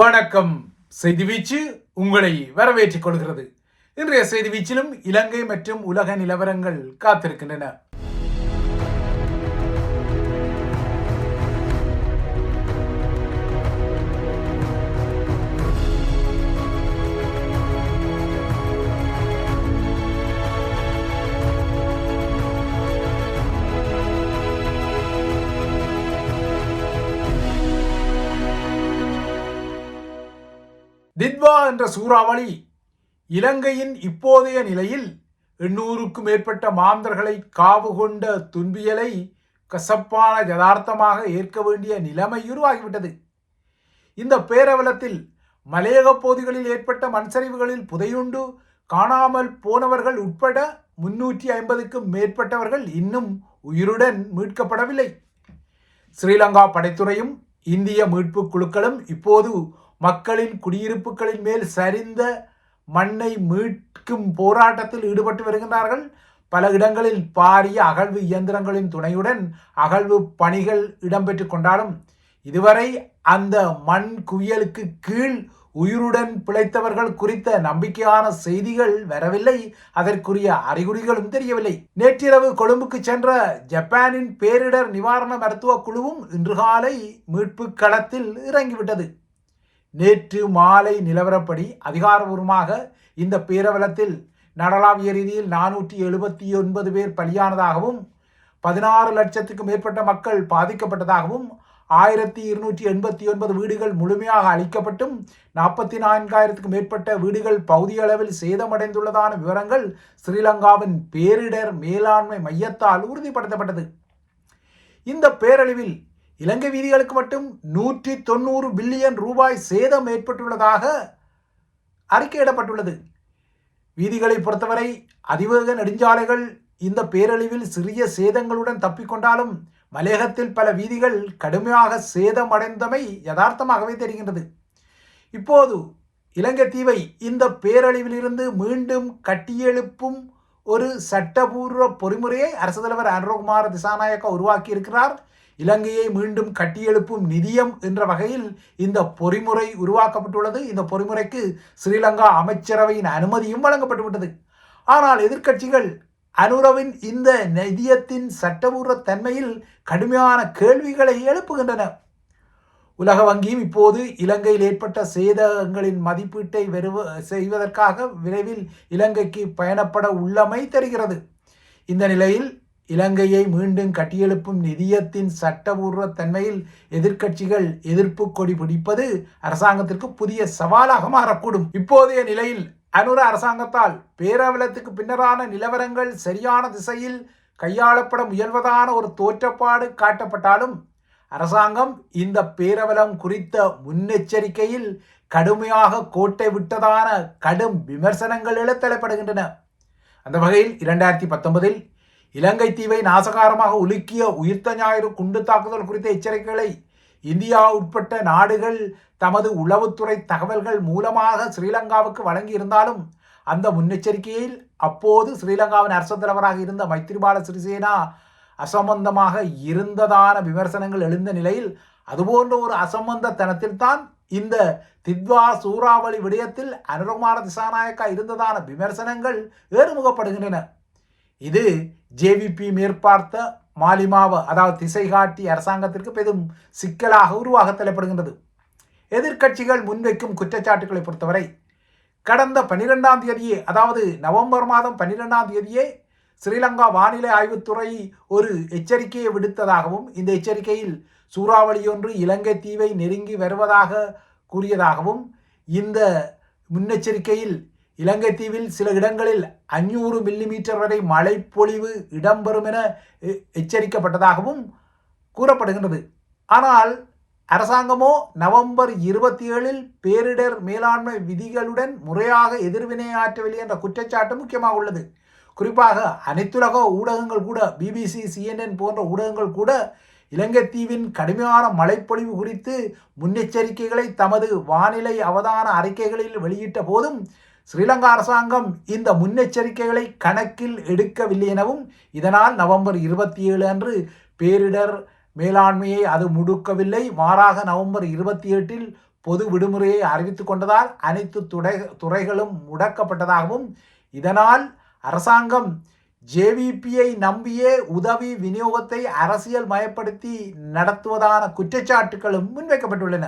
வணக்கம். செய்தி வீச்சு உங்களை வரவேற்றுக் கொள்கிறது. இன்றைய செய்தி வீச்சிலும் இலங்கை மற்றும் உலக நிலவரங்கள் காத்திருக்கின்றன. தித்வா என்ற சூறாவளி இலங்கையின் இப்போதைய நிலையில் எண்ணூறுக்கும் மேற்பட்ட மாந்தர்களை காவு கொண்ட துன்பியலை கசப்பான யதார்த்தமாக ஏற்க வேண்டிய நிலைமை உருவாகிவிட்டது. இந்த பேரவலத்தில் மலையக பகுதிகளில் ஏற்பட்ட மண்சரிவுகளில் புதையுண்டு காணாமல் போனவர்கள் உட்பட முன்னூற்றி ஐம்பதுக்கும் மேற்பட்டவர்கள் இன்னும் உயிருடன் மீட்கப்படவில்லை. ஸ்ரீலங்கா படைத்துறையும் இந்திய மீட்புக் குழுக்களும் இப்போது மக்களின் குடியிருப்புகளின் மேல் சரிந்த மண்ணை மீட்கும் போராட்டத்தில் ஈடுபட்டு வருகின்றார்கள். பல இடங்களில் பாரிய அகழ்வு இயந்திரங்களின் துணையுடன் அகழ்வு பணிகள் இடம்பெற்று கொண்டாலும் இதுவரை அந்த மண் குவியலுக்கு கீழ் உயிருடன் பிழைத்தவர்கள் குறித்த நம்பிக்கையான செய்திகள் வரவில்லை. அதற்குரிய அறிகுறிகளும் தெரியவில்லை. நேற்றிரவு கொழும்புக்கு சென்ற ஜப்பானின் பேரிடர் நிவாரண மருத்துவ குழுவும் இன்று காலை மீட்பு களத்தில் இறங்கிவிட்டது. நேற்று மாலை நிலவரப்படி அதிகாரபூர்வமாக இந்த பேரவலத்தில் நடலாவிய ரீதியில் நானூற்றி எழுபத்தி ஒன்பது பேர் பலியானதாகவும் பதினாறு லட்சத்துக்கும் மேற்பட்ட மக்கள் பாதிக்கப்பட்டதாகவும் ஆயிரத்தி இருநூற்றி எண்பத்தி ஒன்பது வீடுகள் முழுமையாக அழிக்கப்பட்டும் நாற்பத்தி நான்காயிரத்துக்கும் மேற்பட்ட வீடுகள் பகுதியளவில் சேதமடைந்துள்ளதான விவரங்கள் ஸ்ரீலங்காவின் பேரிடர் மேலாண்மை மையத்தால் உறுதிப்படுத்தப்பட்டது. இந்த பேரழிவில் இலங்கை வீதிகளுக்கு மட்டும் நூற்றி தொண்ணூறு பில்லியன் ரூபாய் சேதம் ஏற்பட்டுள்ளதாக அறிக்கையிடப்பட்டுள்ளது. வீதிகளை பொறுத்தவரை அதிவேக நெடுஞ்சாலைகள் இந்த பேரழிவில் சிறிய சேதங்களுடன் தப்பிக்கொண்டாலும் மலையகத்தில் பல வீதிகள் கடுமையாக சேதமடைந்தமை யதார்த்தமாகவே தெரிகின்றது. இப்போது இலங்கை தீவை இந்த பேரழிவிலிருந்து மீண்டும் கட்டியெழுப்பும் ஒரு சட்டபூர்வ பொறிமுறையை அரசு தலைவர் அனுரகுமார் திசாநாயக்கா உருவாக்கி இருக்கிறார் இலங்கையை மீண்டும் கட்டியெழுப்பும் நிதியம் என்ற வகையில் இந்த பொறிமுறை உருவாக்கப்பட்டுள்ளது. இந்த பொறிமுறைக்கு ஸ்ரீலங்கா அமைச்சரவையின் அனுமதியும் வழங்கப்பட்டுவிட்டது. ஆனால் எதிர்க்கட்சிகள் அனுரவின் இந்த நிதியத்தின் சட்டபூர்வ தன்மையில் கடுமையான கேள்விகளை எழுப்புகின்றன. உலக வங்கியும் இப்போது இலங்கையில் ஏற்பட்ட சேதங்களின் மதிப்பீட்டை வெறுவ செய்வதற்காக விரைவில் இலங்கைக்கு பயணப்பட உள்ளமை தெரிகிறது. இந்த நிலையில் இலங்கையை மீண்டும் கட்டியெழுப்பும் நிதியத்தின் சட்டபூர்வ தன்மையில் எதிர்க்கட்சிகள் எதிர்ப்பு கொடி பிடிப்பது அரசாங்கத்திற்கு புதிய சவாலாக மாறக்கூடும். இப்போதைய நிலையில் அனுர அரசாங்கத்தால் பேரவலத்துக்கு பின்னரான நிலவரங்கள் சரியான திசையில் கையாளப்பட முயல்வதான ஒரு தோற்றப்பாடு காட்டப்பட்டாலும் அரசாங்கம் இந்த பேரவலம் குறித்த முன்னெச்சரிக்கையில் கடுமையாக கோட்டை விட்டதான கடும் விமர்சனங்கள் எழ தலைப்படுகின்றன. அந்த வகையில் இரண்டாயிரத்தி பத்தொன்பதில் இலங்கை தீவை நாசகாரமாக உலுக்கிய உயிர்த்த ஞாயிறு குண்டு தாக்குதல் குறித்த எச்சரிக்கைகளை இந்தியா உட்பட்ட நாடுகள் தமது உளவுத்துறை தகவல்கள் மூலமாக ஸ்ரீலங்காவுக்கு வழங்கி இருந்தாலும் அந்த முன்னெச்சரிக்கையில் அப்போது ஸ்ரீலங்காவின் அரசு தலைவராக இருந்த மைத்ரிபால சிறிசேனா அசம்பந்தமாக இருந்ததான விமர்சனங்கள் எழுந்த நிலையில் அதுபோன்ற ஒரு அசம்பந்தத்தனத்தில்தான் இந்த தித்வா சூறாவளி விடயத்தில் அனுரகுமார திசாநாயக்கா இருந்ததான விமர்சனங்கள் ஏறுமுகப்படுகின்றன. இது ஜேவிபி மேற்பார்த்த மாலிமாவு அதாவது திசை காட்டி அரசாங்கத்திற்கு பெரும் சிக்கலாக உருவாக தலைப்படுகின்றது. எதிர்க்கட்சிகள் முன்வைக்கும் குற்றச்சாட்டுகளை பொறுத்தவரை கடந்த பனிரெண்டாம் தேதியே அதாவது நவம்பர் மாதம் பனிரெண்டாம் தேதியே ஸ்ரீலங்கா வானிலை ஆய்வுத்துறை ஒரு எச்சரிக்கையை விடுத்ததாகவும் இந்த எச்சரிக்கையில் சூறாவளியொன்று இலங்கை தீவை நெருங்கி வருவதாக கூறியதாகவும் இந்த முன்னெச்சரிக்கையில் இலங்கை தீவில் சில இடங்களில் அஞ்சூறு மில்லிமீட்டர் வரை மழைப்பொழிவு இடம்பெறும் என எச்சரிக்கப்பட்டதாகவும் கூறப்படுகின்றது. ஆனால் அரசாங்கமோ நவம்பர் இருபத்தி ஏழில் பேரிடர் மேலாண்மை விதிகளுடன் முறையாக எதிர்வினையாற்றவில்லை என்ற குற்றச்சாட்டு முக்கியமாக உள்ளது. குறிப்பாக அனைத்துலக ஊடகங்கள் கூட பிபிசி சிஎன்என் போன்ற ஊடகங்கள் கூட இலங்கை தீவின் கடுமையான மழைப்பொழிவு குறித்து முன்னெச்சரிக்கைகளை தமது வானிலை அவதான அறிக்கைகளில் வெளியிட்ட போதும் ஸ்ரீலங்கா அரசாங்கம் இந்த முன்னெச்சரிக்கைகளை கணக்கில் எடுக்கவில்லை எனவும் இதனால் நவம்பர் இருபத்தி ஏழு அன்று பேரிடர் மேலாண்மையை அது முடுக்கவில்லை. மாறாக நவம்பர் இருபத்தி எட்டில் பொது விடுமுறையை அறிவித்துக் கொண்டதால் அனைத்து துறை துறைகளும் முடக்கப்பட்டதாகவும் இதனால் அரசாங்கம் ஜேவிபியை நம்பியே உதவி விநியோகத்தை அரசியல் மயப்படுத்தி நடத்துவதான குற்றச்சாட்டுகளும் முன்வைக்கப்பட்டுள்ளன.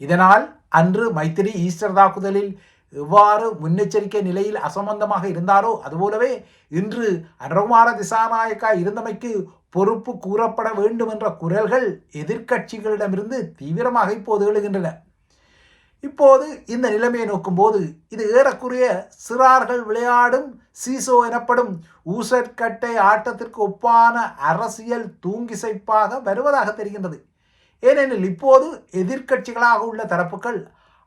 இதனால் அன்று மைத்திரி ஈஸ்டர் தாக்குதலில் எவ்வாறு முன்னெச்சரிக்கை நிலையில் அசம்பந்தமாக இருந்தாரோ அதுபோலவே இன்று அனுகுமார திசாநாயக்கா இருந்தமைக்கு பொறுப்பு கூறப்பட வேண்டும் என்ற குரல்கள் எதிர்க்கட்சிகளிடமிருந்து தீவிரமாக இப்போது எழுகின்றன. இப்போது இந்த நிலைமையை நோக்கும்போது இது ஏறக்குறைய சிறார்கள் விளையாடும் சீசோ எனப்படும் ஊசற்கட்டை ஆட்டத்திற்கு ஒப்பான அரசியல் தூங்கிசைப்பாக வருவதாக தெரிகின்றது. ஏனெனில் இப்போது எதிர்க்கட்சிகளாக உள்ள தரப்புகள்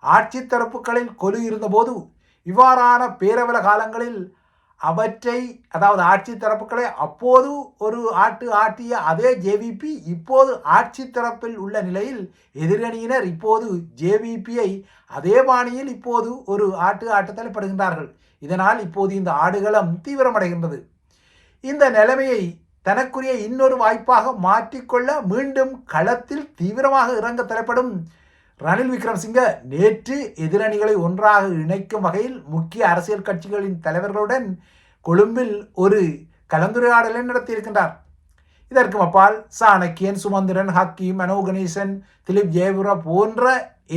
ஆட்சி தரப்புகளில் கொலு இருந்தபோது இவ்வாறான பேரவல காலங்களில் அவற்றை அதாவது ஆட்சி தரப்புகளை அப்போது ஒரு ஆட்டு ஆட்டிய அதே ஜேவிபி இப்போது ஆட்சி தரப்பில் உள்ள நிலையில் எதிரணியினர் இப்போது ஜேவிபியை அதே பாணியில் இப்போது ஒரு ஆட்டு ஆட்ட தலைப்படுகின்றார்கள் இதனால் இப்போது இந்த ஆடுகளம் தீவிரமடைகின்றது. இந்த நிலைமையை தனக்குரிய இன்னொரு வாய்ப்பாக மாற்றிக்கொள்ள மீண்டும் களத்தில் தீவிரமாக இறங்க தலைப்படும் ரணில் விக்ரம்சிங்க நேற்று எதிரணிகளை ஒன்றாக இணைக்கும் வகையில் முக்கிய அரசியல் கட்சிகளின் தலைவர்களுடன் கொழும்பில் ஒரு கலந்துரையாடலை நடத்தியிருக்கின்றார். இதற்கு அப்பால் சாணக்கியன் சுமந்திரன் ஹக்கி மனோ கணேசன் திலீப் ஜெயபுரா போன்ற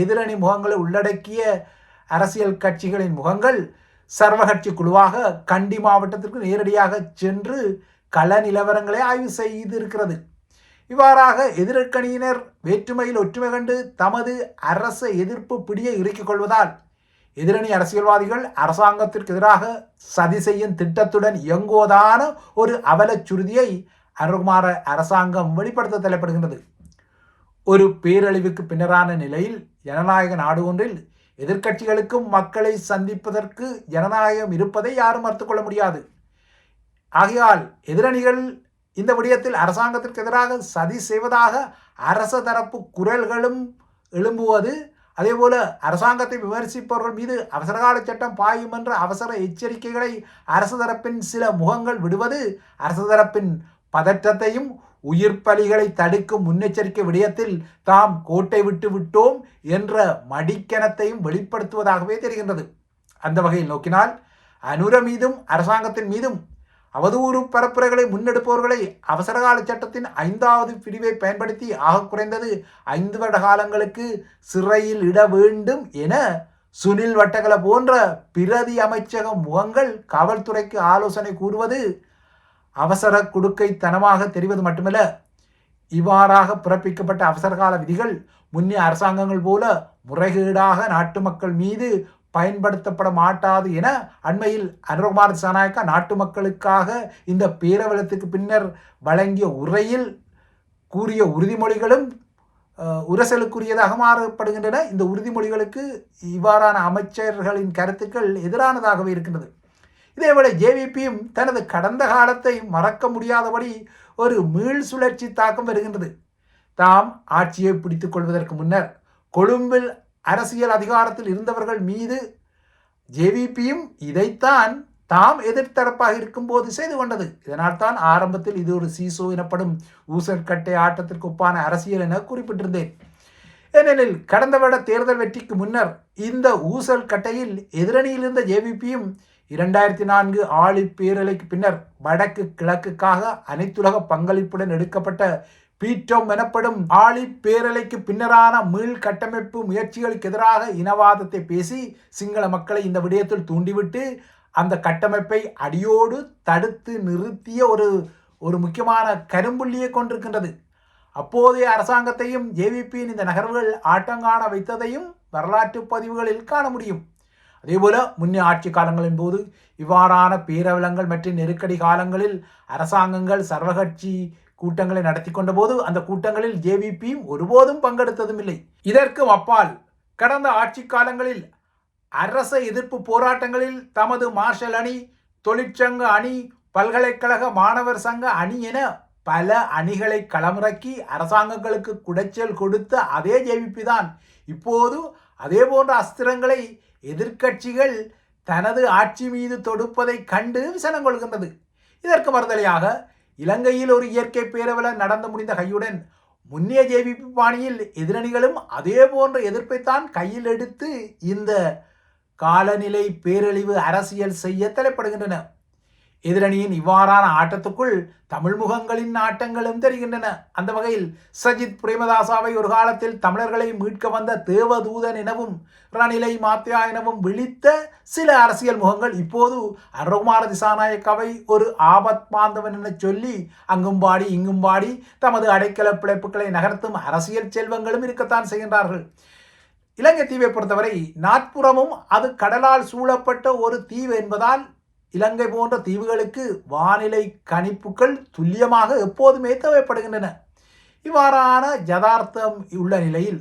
எதிரணி முகங்களை உள்ளடக்கிய அரசியல் கட்சிகளின் முகங்கள் சர்வகட்சி குழுவாக கண்டி மாவட்டத்திற்கு நேரடியாக சென்று கள நிலவரங்களை ஆய்வு செய்திருக்கிறது. இவ்வாறாக எதிர்கணியினர் வேற்றுமையில் ஒற்றுமை கண்டு தமது அரச எதிர்ப்பு பிடியை இறுக்கிக் கொள்வதால் எதிரணி அரசியல்வாதிகள் அரசாங்கத்திற்கு எதிராக சதி செய்யும் திட்டத்துடன் இயங்குவதான ஒரு அவலச் சுருதியை அருகுமார அரசாங்கம் வெளிப்படுத்த தலைப்படுகின்றது. ஒரு பேரழிவுக்கு பின்னரான நிலையில் ஜனநாயக நாடு ஒன்றில் எதிர்க்கட்சிகளுக்கும் மக்களை சந்திப்பதற்கு ஜனநாயகம் இருப்பதை யாரும் மறுத்துக்கொள்ள முடியாது. ஆகையால் எதிரணிகள் இந்த விடயத்தில் அரசாங்கத்திற்கு எதிராக சதி செய்வதாக அரச தரப்பு குரல்களும் எழும்புவது அதேபோல அரசாங்கத்தை விமர்சிப்பவர்கள் மீது அவசரகால சட்டம் பாயும் என்ற அவசர எச்சரிக்கைகளை அரசு தரப்பின் சில முகங்கள் விடுவது அரசு தரப்பின் பதற்றத்தையும் உயிர் பலிகளை தடுக்கும் முன்னெச்சரிக்கை விடயத்தில் தாம் கோட்டை விட்டு விட்டோம் என்ற மடிக்கணத்தையும் வெளிப்படுத்துவதாகவே தெரிகின்றது. அந்த வகையில் நோக்கினால் அனுர மீதும் அரசாங்கத்தின் மீதும் அவதூறு பரப்புரைகளை முன்னெடுப்பவர்களை அவசரகால சட்டத்தின் ஐந்தாவது பிரிவை பயன்படுத்தி ஆக குறைந்தது ஐந்து வருட காலங்களுக்கு சிறையில் இட வேண்டும் என சுனில் வட்டகல போன்ற பிரதி அமைச்சக முகங்கள் காவல்துறைக்கு ஆலோசனை கூறுவது அவசர குடுக்கைத்தனமாக தெரிவது மட்டுமல்ல இவ்வாறாக பிறப்பிக்கப்பட்ட அவசரகால விதிகள் முன்னே அரசாங்கங்கள் போல முறைகேடாக நாட்டு மக்கள் மீது பயன்படுத்தப்பட மாட்டாது என அண்மையில் அனுரகுமார் சனாயக்கா நாட்டு மக்களுக்காக இந்த பேரவலத்துக்கு பின்னர் வழங்கிய உரையில் கூறிய உறுதிமொழிகளும் உரசலுக்குரியதாக மாறப்படுகின்றன. இந்த உறுதிமொழிகளுக்கு இவ்வாறான அமைச்சர்களின் கருத்துக்கள் எதிரானதாகவே இருக்கின்றது. இதேவேளை ஜேவிபியும் தனது கடந்த காலத்தை மறக்க முடியாதபடி ஒரு மீள் சுழற்சி தாக்கம் வருகின்றது. தாம் ஆட்சியை பிடித்துக் கொள்வதற்கு முன்னர் கொழும்பில் அரசியல் அதிகாரத்தில் இருந்தவர்கள் மீது ஜேவிபியும் இதைத்தான் தாம் எதிர்த்தரப்பாக இருக்கும்போது செய்து கொண்டது. இதனால் தான் ஆரம்பத்தில் இது ஒரு சீசோ எனப்படும் ஊசற்கட்டை ஆட்டத்திற்கு ஒப்பான அரசியல் என குறிப்பிட்டிருந்தேன். ஏனெனில் கடந்த வருட தேர்தல் வெற்றிக்கு முன்னர் இந்த ஊசல் கட்டையில் எதிரணியில் இருந்த ஜேவிபியும் இரண்டாயிரத்தி நான்கு ஆளி பேரலைக்கு பின்னர் வடக்கு கிழக்குக்காக அனைத்துலக பங்களிப்புடன் எடுக்கப்பட்ட பீட்டோம் எனப்படும் ஆளி பேரலைக்கு பின்னரான மீள் கட்டமைப்பு முயற்சிகளுக்கு எதிராக இனவாதத்தை பேசி சிங்கள மக்களை இந்த விடயத்தில் தூண்டிவிட்டு அந்த கட்டமைப்பை அடியோடு தடுத்து நிறுத்திய ஒரு ஒரு முக்கியமான கரும்புள்ளியை கொண்டிருக்கின்றது. அப்போதைய அரசாங்கத்தையும் ஜேவிபியின் இந்த நகர்வுகள் ஆட்டங்காண வைத்ததையும் வரலாற்று பதிவுகளில் காண முடியும். அதேபோல முன்னே ஆட்சி காலங்களின் போது இவ்வாறான பேரவலங்கள் மற்றும் நெருக்கடி காலங்களில் அரசாங்கங்கள் சர்வகட்சி கூட்டங்களை நடத்தி கொண்ட போது அந்த கூட்டங்களில் ஜேவிபியும் ஒருபோதும் பங்கெடுத்ததும் இல்லை இதற்கும் அப்பால் கடந்த ஆட்சி காலங்களில் அரச எதிர்ப்பு போராட்டங்களில் தமது மார்ஷல் அணி தொழிற்சங்க அணி பல்கலைக்கழக மாணவர் சங்க அணி என பல அணிகளை களமிறக்கி அரசாங்கங்களுக்கு குடைச்சல் கொடுத்த அதே ஜேவிபி தான். இப்போது அதே போன்ற அஸ்திரங்களை எதிர்க்கட்சிகள் தனது ஆட்சி மீது தொடுப்பதை கண்டு விசனம் கொள்கின்றது. இதற்கு மறுதலையாக இலங்கையில் ஒரு இயற்கை பேரவல நடந்து முடிந்த கையுடன் முன்னிய ஜேவிபி பாணியில் எதிரணிகளும் அதே போன்ற எதிர்ப்பைத்தான் கையில் எடுத்து இந்த காலநிலை பேரழிவு அரசியல் செய்ய தலைப்படுகின்றன. எதிரணியின் இவ்வாறான ஆட்டத்துக்குள் தமிழ் முகங்களின் ஆட்டங்களும் தெரிகின்றன. அந்த வகையில் சஜித் பிரேமதாசாவை ஒரு காலத்தில் தமிழர்களை மீட்க வந்த தேவதூதன் எனவும் ரணிலை மாத்தியா எனவும் விழித்த சில அரசியல் முகங்கள் இப்போது அருகுமார திசாநாயக்காவை ஒரு ஆபத் பாந்தவன் என சொல்லி அங்கும் பாடி இங்கும் பாடி தமது அடைக்கல பிழைப்புகளை நகர்த்தும் அரசியல் செல்வங்களும் இருக்கத்தான் செய்கின்றார்கள். இலங்கை தீவை பொறுத்தவரை நாட்புறமும் அது கடலால் சூழப்பட்ட ஒரு தீவு என்பதால் இலங்கை போன்ற தீவுகளுக்கு வானிலை கணிப்புகள் துல்லியமாக எப்போதுமே தேவைப்படுகின்றன. இவ்வாறான யதார்த்தம் உள்ள நிலையில்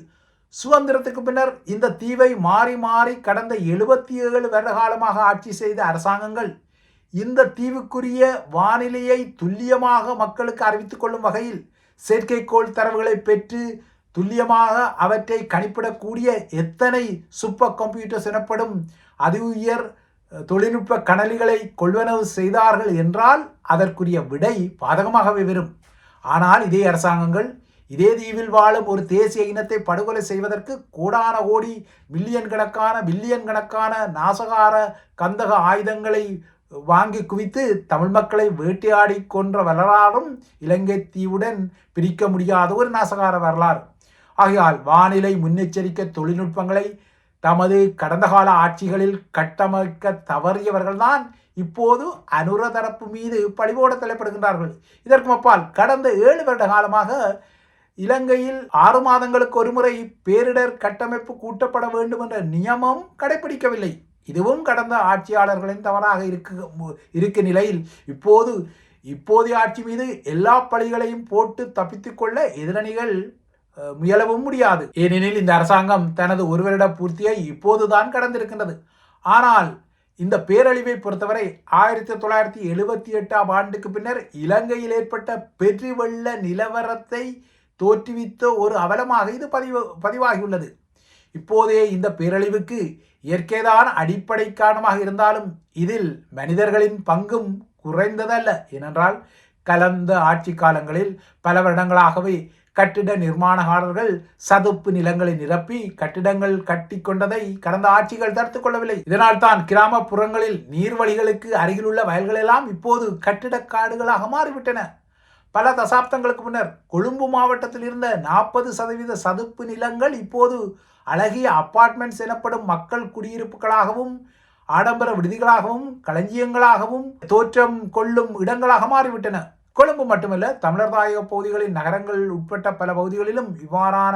சுதந்திரத்துக்கு பின்னர் இந்த தீவை மாறி மாறி கடந்த எழுபத்தி ஏழு வருட காலமாக ஆட்சி செய்த அரசாங்கங்கள் இந்த தீவுக்குரிய வானிலையை துல்லியமாக மக்களுக்கு அறிவித்துக் கொள்ளும் வகையில் செயற்கைக்கோள் தரவுகளை பெற்று துல்லியமாக அவற்றை கணிப்பிடக்கூடிய எத்தனை சூப்பர் கம்ப்யூட்டர்ஸ் எனப்படும் அதி உயர் தொழில்நுட்ப கணலிகளை கொள்வனவு செய்தார்கள் என்றால் அதற்குரிய விடை பாதகமாகவே வரும். ஆனால் இதே அரசாங்கங்கள் இதே தீவில் வாழும் ஒரு தேசிய இனத்தை படுகொலை செய்வதற்கு கோடான கோடி மில்லியன் கணக்கான பில்லியன் கணக்கான நாசகார கந்தக ஆயுதங்களை வாங்கி குவித்து தமிழ் மக்களை வேட்டையாடி கொன்ற வரலாறும் இலங்கை தீவுடன் பிரிக்க முடியாத ஒரு நாசகார வரலாறு. ஆகையால் வானிலை முன்னெச்சரிக்கை தொழில்நுட்பங்களை தமது கடந்த கால ஆட்சிகளில் கட்டமைக்க தவறியவர்கள்தான் இப்போது அனுர தரப்பு மீது பழிபோட தலைப்படுகின்றார்கள் இதற்கு அப்பால் கடந்த ஏழு வருட காலமாக இலங்கையில் ஆறு மாதங்களுக்கு ஒருமுறை பேரிடர் கட்டமைப்பு கூட்டப்பட வேண்டும் என்ற நியமம் கடைபிடிக்கவில்லை. இதுவும் கடந்த ஆட்சியாளர்களின் தவறாக இருக்க இருக்க நிலையில் இப்போது இப்போதைய ஆட்சி மீது எல்லா பழிகளையும் போட்டு தப்பித்துக்கொள்ள எதிரணிகள் முயலவும் முடியாது. ஏனெனில் இந்த அரசாங்கம் தனது ஒரு வருட பூர்த்தியை இப்போதுதான் கடந்திருக்கின்றது. ஆனால் இந்த பேரழிவை பொறுத்தவரை ஆயிரத்தி தொள்ளாயிரத்தி எழுபத்தி எட்டாம் ஆண்டுக்கு பின்னர் இலங்கையில் ஏற்பட்ட பெருவெள்ள நிலவரத்தை தோற்றுவித்த ஒரு அவலமாக இது பதிவு பதிவாகியுள்ளது. இப்போதே இந்த பேரழிவுக்கு இயற்கைதான் அடிப்படை காரணமாக இருந்தாலும் இதில் மனிதர்களின் பங்கும் குறைந்ததல்ல. ஏனென்றால் கலந்த ஆட்சி காலங்களில் பல வருடங்களாகவே கட்டிட நிர்மாணகாரர்கள் சதுப்பு நிலங்களை நிரப்பி கட்டிடங்கள் கட்டி கொண்டதை கடந்த ஆட்சிகள் தடுத்து கொள்ளவில்லை. இதனால் தான் கிராமப்புறங்களில் நீர்வழிகளுக்கு அருகிலுள்ள வயல்களெல்லாம் இப்போது கட்டிட காடுகளாக மாறிவிட்டன. பல தசாப்தங்களுக்கு முன்னர் கொழும்பு மாவட்டத்தில் இருந்த நாற்பது சதவீத சதுப்பு நிலங்கள் இப்போது அழகிய அப்பார்ட்மெண்ட்ஸ் எனப்படும் மக்கள் குடியிருப்புகளாகவும் ஆடம்பர விடுதிகளாகவும் களஞ்சியங்களாகவும் தோற்றம் கொள்ளும் இடங்களாக மாறிவிட்டன. கொழும்பு மட்டுமல்ல தமிழர் தாயக பகுதிகளின் நகரங்கள் உட்பட்ட பல பகுதிகளிலும் இவ்வாறான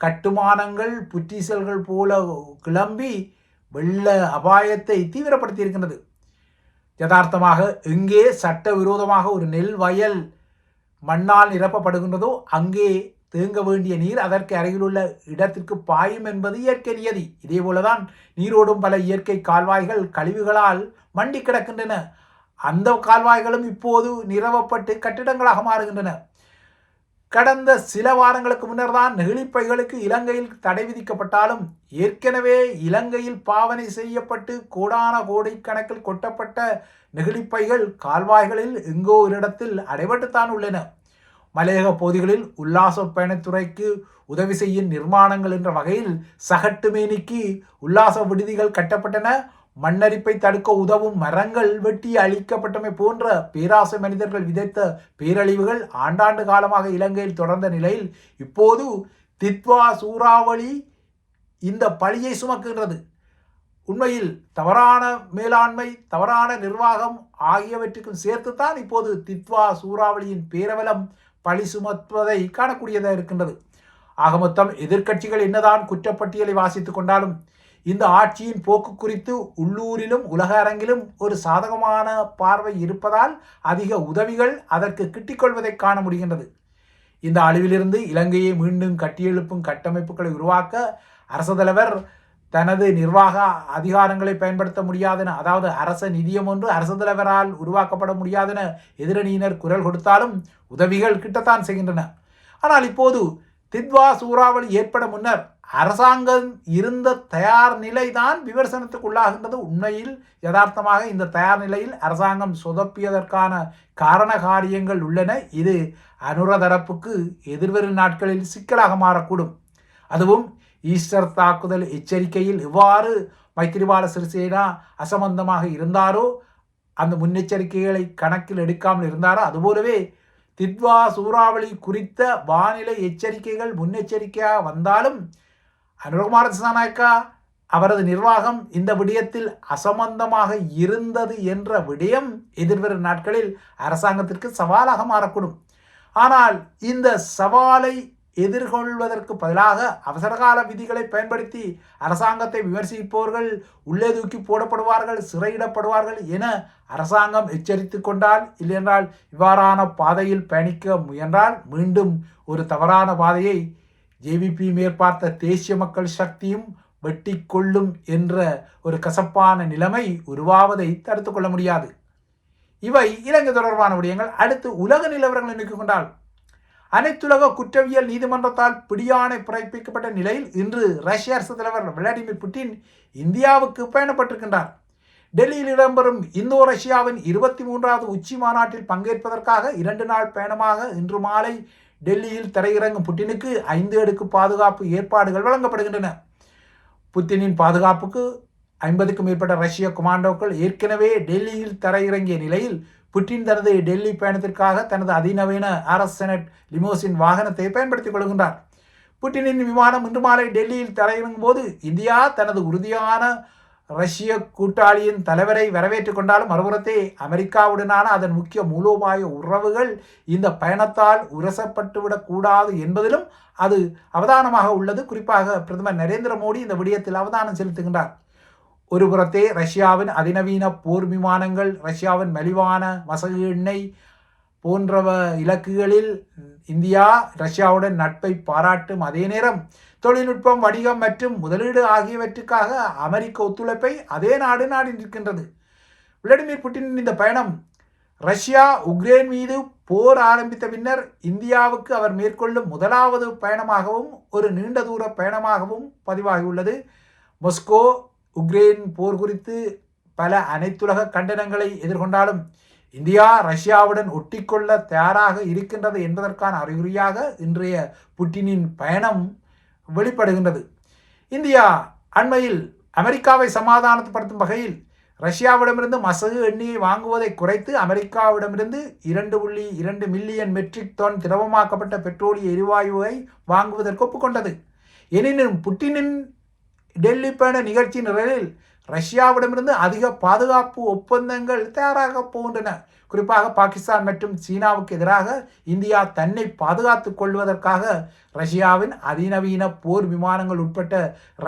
கட்டுமானங்கள் புற்றீசல்கள் போல கிளம்பி வெள்ள அபாயத்தை தீவிரப்படுத்தி இருக்கின்றது. யதார்த்தமாக எங்கே சட்டவிரோதமாக ஒரு நெல் வயல் மண்ணால் நிரப்பப்படுகின்றதோ அங்கே தேங்க வேண்டிய நீர் அதற்கு அருகிலுள்ள இடத்திற்கு பாயும் என்பது இயற்கை நியதி. இதே போலதான் நீரோடும் பல இயற்கை கால்வாய்கள் கழிவுகளால் மண்டி கிடக்கின்றன. அந்த கால்வாய்களும் இப்போது நிறவப்பட்டு கட்டிடங்களாக மாறுகின்றன. கடந்த சில வாரங்களுக்கு முன்னர் தான் நெகிழிப்பைகளுக்கு இலங்கையில் தடை விதிக்கப்பட்டாலும் ஏற்கனவே இலங்கையில் பாவனை செய்யப்பட்டு கோடான கோடிக்கணக்கில் கொட்டப்பட்ட நெகிழிப்பைகள் கால்வாய்களில் எங்கோ ஒரு இடத்தில் அடைபட்டுத்தான் உள்ளன. மலையக பகுதிகளில் உல்லாச பயணத்துறைக்கு உதவி செய்யும் நிர்மாணங்கள் என்ற வகையில் சகட்டுமேனிக்கு உல்லாச விடுதிகள் கட்டப்பட்டன. மண்ணரிப்பை தடுக்க உதவும் மரங்கள் வெட்டி அழிக்கப்பட்டமை போன்ற பேராசை மனிதர்கள் விதைத்த பேரழிவுகள் ஆண்டாண்டு காலமாக இலங்கையில் தொடர்ந்த நிலையில் இப்போது தித்வா சூறாவளி இந்த பழியை சுமக்குகின்றது உண்மையில் தவறான மேலாண்மை தவறான நிர்வாகம் ஆகியவற்றுக்கும் சேர்த்துத்தான் இப்போது தித்வா சூறாவளியின் பேரவலம் பழி சுமத்துவதை காணக்கூடியதாக இருக்கின்றது. ஆக மொத்தம் எதிர்க்கட்சிகள் என்னதான் குற்றப்பட்டியலை வாசித்துக் கொண்டாலும் இந்த ஆட்சியின் போக்கு குறித்து உள்ளூரிலும் உலக அரங்கிலும் ஒரு சாதகமான பார்வை இருப்பதால் அதிக உதவிகள் அதற்கு கிட்டிக்கொள்வதை காண முடிகின்றது. இந்த அழிவிலிருந்து இலங்கையை மீண்டும் கட்டியெழுப்பும் கட்டமைப்புகளை உருவாக்க அரசு தலைவர் தனது நிர்வாக அதிகாரங்களை பயன்படுத்த முடியாதென அதாவது அரச நிதியம் ஒன்று அரச தலைவரால் உருவாக்கப்பட முடியாதென எதிரணியினர் குரல் கொடுத்தாலும் உதவிகள் கிட்டத்தான் செய்கின்றன. ஆனால் இப்போது தித்வா சூறாவளி ஏற்பட முன்னர் அரசாங்கம் இருந்த தயார் நிலைதான் விமர்சனத்துக்குள்ளாகின்றது. உண்மையில் யதார்த்தமாக இந்த தயார் நிலையில் அரசாங்கம் சொதப்பியதற்கான காரண காரியங்கள் உள்ளன. இது அனுர தரப்புக்கு எதிர்வரும் நாட்களில் சிக்கலாக மாறக்கூடும். அதுவும் ஈஸ்டர் தாக்குதல் எச்சரிக்கையில் எவ்வாறு மைத்திரிபால சிறிசேனா அசம்பந்தமாக இருந்தாரோ அந்த முன்னெச்சரிக்கைகளை கணக்கில் எடுக்காமல் இருந்தாரோ அதுபோலவே தித்வா சூறாவளி குறித்த வானிலை எச்சரிக்கைகள் முன்னெச்சரிக்கையாக வந்தாலும் அனுரகுமார திசாநாயக்கா அவரது நிர்வாகம் இந்த விடயத்தில் அசம்பந்தமாக இருந்தது என்ற விடயம் எதிர்வரும் நாட்களில் அரசாங்கத்திற்கு சவாலாக மாறக்கூடும். ஆனால் இந்த சவாலை எதிர்கொள்வதற்கு பதிலாக அவசரகால விதிகளை பயன்படுத்தி அரசாங்கத்தை விமர்சிப்பவர்கள் உள்ளே தூக்கி போடப்படுவார்கள் சிறையிடப்படுவார்கள் என அரசாங்கம் எச்சரித்து கொண்டால் இல்லையென்றால் இவ்வாறான பாதையில் பயணிக்க முயன்றால் மீண்டும் ஒரு தவறான பாதையை ஜேவிபி மேற்பார்த்த தேசிய மக்கள் சக்தியும் வெட்டி கொள்ளும் என்ற ஒரு கசப்பான நிலைமை உருவாவதை தடுத்து கொள்ள முடியாது. இவை இலங்கை தொடர்பான விடயங்கள். அடுத்து உலக நிலவரங்களை நோக்கிக் கொண்டால். அனைத்துலக குற்றவியல் நீதிமன்றத்தால் பிடியாணை பிறப்பிக்கப்பட்ட நிலையில் இன்று ரஷ்ய அரசு தலைவர் விளாடிமிர் புட்டின் இந்தியாவுக்கு பயணப்பட்டிருக்கின்றார். டெல்லியில் இடம்பெறும் இந்தோ ரஷ்யாவின் இருபத்தி மூன்றாவது உச்சி மாநாட்டில் பங்கேற்பதற்காக இரண்டு நாள் பயணமாக இன்று மாலை டெல்லியில் தரையிறங்கும் புட்டினுக்கு ஐந்து அடுக்கு பாதுகாப்பு ஏற்பாடுகள் வழங்கப்படுகின்றன. புத்தினின் பாதுகாப்புக்கு ஐம்பதுக்கும் மேற்பட்ட ரஷ்ய குமாண்டோக்கள் ஏற்கனவே டெல்லியில் தரையிறங்கிய நிலையில் புட்டின் தனது டெல்லி பயணத்திற்காக தனது அதிநவீன ஆர்எஸ் செனட் லிமோசின் வாகனத்தை பயன்படுத்திக் கொள்கின்றார். புட்டினின் விமானம் இன்று மாலை டெல்லியில் தரையிறங்கும் போது இந்தியா தனது உறுதியான ரஷ்ய கூட்டாளியின் தலைவரை வரவேற்றுக் கொண்டாலும் மறுபுறத்தே அமெரிக்காவுடனான அதன் முக்கிய மூலோபாய உறவுகள் இந்த பயணத்தால் உரசப்பட்டுவிடக்கூடாது என்பதிலும் அது அவதானமாக உள்ளது. குறிப்பாக பிரதமர் நரேந்திர மோடி இந்த விடயத்தில் அவதானம் செலுத்துகின்றார். ஒரு புறத்தே ரஷ்யாவின் அதிநவீன போர் விமானங்கள் ரஷ்யாவின் மலிவான மசகு எண்ணெய் போன்றவ இலக்குகளில் இந்தியா ரஷ்யாவுடன் நட்பை பாராட்டும் அதே நேரம் தொழில்நுட்பம் வணிகம் மற்றும் முதலீடு ஆகியவற்றுக்காக அமெரிக்க ஒத்துழைப்பை அதே நாடு நாடி நிற்கின்றது. விளாடிமிர் புட்டினின் இந்த பயணம் ரஷ்யா உக்ரைன் மீது போர் ஆரம்பித்த பின்னர் இந்தியாவுக்கு அவர் மேற்கொள்ளும் முதலாவது பயணமாகவும் ஒரு நீண்ட தூர பயணமாகவும் பதிவாகியுள்ளது. மொஸ்கோ உக்ரைன் போர் குறித்து பல அனைத்துலக கண்டனங்களை எதிர்கொண்டாலும் இந்தியா ரஷ்யாவுடன் ஒட்டிக்கொள்ள தயாராக இருக்கின்றது என்பதற்கான அறிகுறியாக இன்றைய புட்டினின் பயணம் வெளிப்படுகின்றது. இந்தியா அண்மையில் அமெரிக்காவை சமாதானப்படுத்தும் வகையில் ரஷ்யாவிடமிருந்து மசகு எண்ணெயை வாங்குவதை குறைத்து அமெரிக்காவிடமிருந்து இரண்டு புள்ளி இரண்டு மில்லியன் மெட்ரிக் டன் திரவமாக்கப்பட்ட பெட்ரோலிய எரிவாயுவை வாங்குவதற்கு ஒப்புக்கொண்டது. எனினும் புட்டினின் டெல்லி பயண நிகழ்ச்சி நிரலில் ரஷ்யாவிடமிருந்து அதிக பாதுகாப்பு ஒப்பந்தங்கள் தயாராக போகின்றன. குறிப்பாக பாகிஸ்தான் மற்றும் சீனாவுக்கு எதிராக இந்தியா தன்னை பாதுகாத்துக் கொள்வதற்காக ரஷ்யாவின் அதிநவீன போர் விமானங்கள் உட்பட்ட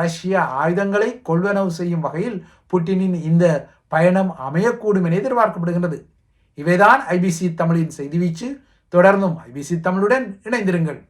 ரஷ்ய ஆயுதங்களை கொள்வனவு செய்யும் வகையில் புட்டினின் இந்த பயணம் அமையக்கூடும் என எதிர்பார்க்கப்படுகின்றது. இவைதான் ஐபிசி தமிழின் செய்தி வீச்சு. தொடர்ந்தும் ஐபிசி தமிழுடன் இணைந்திருங்கள்.